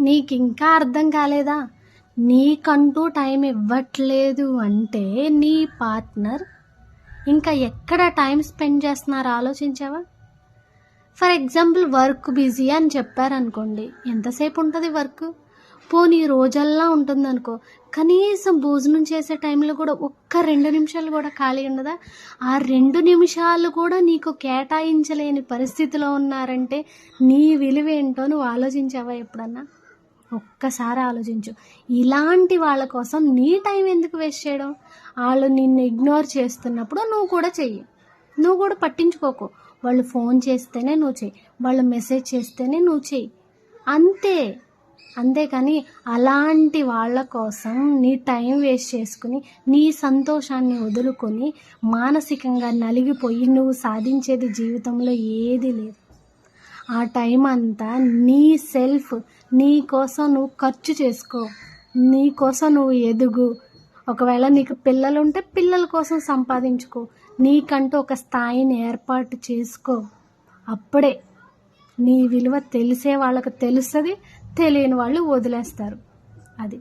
నీకు ఇంకా అర్థం కాలేదా? నీకంటూ టైం ఇవ్వట్లేదు అంటే నీ పార్ట్నర్ ఇంకా ఎక్కడ టైం స్పెండ్ చేస్తున్నారో ఆలోచించావా? ఫర్ ఎగ్జాంపుల్ వర్క్ బిజీ అని చెప్పారనుకోండి. ఎంతసేపు ఉంటుంది వర్క్? పోనీ రోజల్లా ఉంటుందనుకో. కనీసం భోజనం చేసే టైంలో కూడా ఒక్క రెండు నిమిషాలు కూడా ఖాళీ ఉండదా? ఆ రెండు నిమిషాలు కూడా నీకు కేటాయించలేని పరిస్థితిలో ఉన్నారంటే నీ విలువ ఏంటో నువ్వు ఆలోచించావా ఎప్పుడన్నా? ఒక్కసారి ఆలోచించు. ఇలాంటి వాళ్ళ కోసం నీ టైం ఎందుకు వేస్ట్ చేయడం? వాళ్ళు నిన్ను ఇగ్నోర్ చేస్తున్నప్పుడు నువ్వు కూడా చెయ్యి. నువ్వు కూడా పట్టించుకోకు. వాళ్ళు ఫోన్ చేస్తేనే నువ్వు చెయ్యి. వాళ్ళు మెసేజ్ చేస్తేనే నువ్వు చెయ్యి. అంతే. అంతేకాని అలాంటి వాళ్ళ కోసం నీ టైం వేస్ట్ చేసుకుని నీ సంతోషాన్ని వదులుకొని మానసికంగా నలిగిపోయి నువ్వు సాధించేది జీవితంలో ఏది లేదు. ఆ టైం అంతా నీ సెల్ఫ్ నీ కోసం నువ్వు ఖర్చు చేసుకో. నీ కోసం నువ్వు ఎదుగు. ఒకవేళ నీకు పిల్లలు ఉంటే పిల్లల కోసం సంపాదించుకో. నీకంటూ ఒక స్థాయిని ఏర్పాటు చేసుకో. అప్పుడే నీ విలువ తెలిసే వాళ్ళకి తెలుస్తుంది తెలియని వాళ్ళు వదిలేస్తారు. అది.